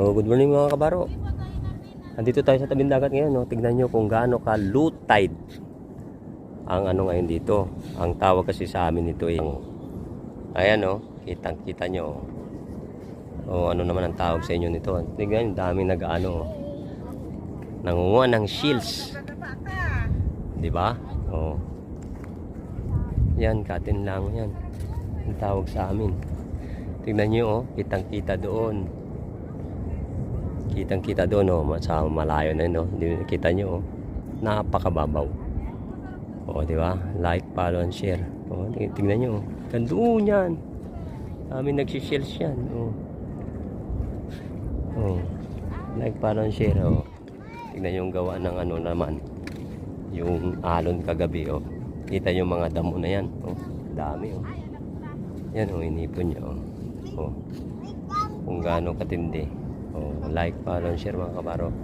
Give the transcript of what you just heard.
Oh, good morning mga kabaro. Nandito tayo sa tabing dagat ngayon. No? Tignan nyo kung gaano ka low tide ang ano ngayon dito. Ang tawag kasi sa amin ito ay ayan no, kitang kita nyo. O ano naman ang tawag sa inyo nito. Tignan nyo, dami nag-ano. Nangunguha ng shields. Di ba? Oh. Yan, katin lang yan. Ang tawag sa amin. Tignan nyo, oh, kitang-kita doon. Kitang-kita doon, oh, sa malayo na yun, oh. Di- Kita nyo, oh. Napakababaw. Oh, di ba? Like, follow, and share. Oh, tignan nyo, oh. Gandoon yan. Kami nagsishares yan, oh. Oh. Like, follow, and share, oh. Tignan yung gawa ng ano naman. Yung alon kagabi, oh. Kita yung mga damo na yan, oh. Dami, oh. Yan, oh, inipon niya, oh. Oh. Kung gaano katindi. Oh, like, follow, share mga kabaro.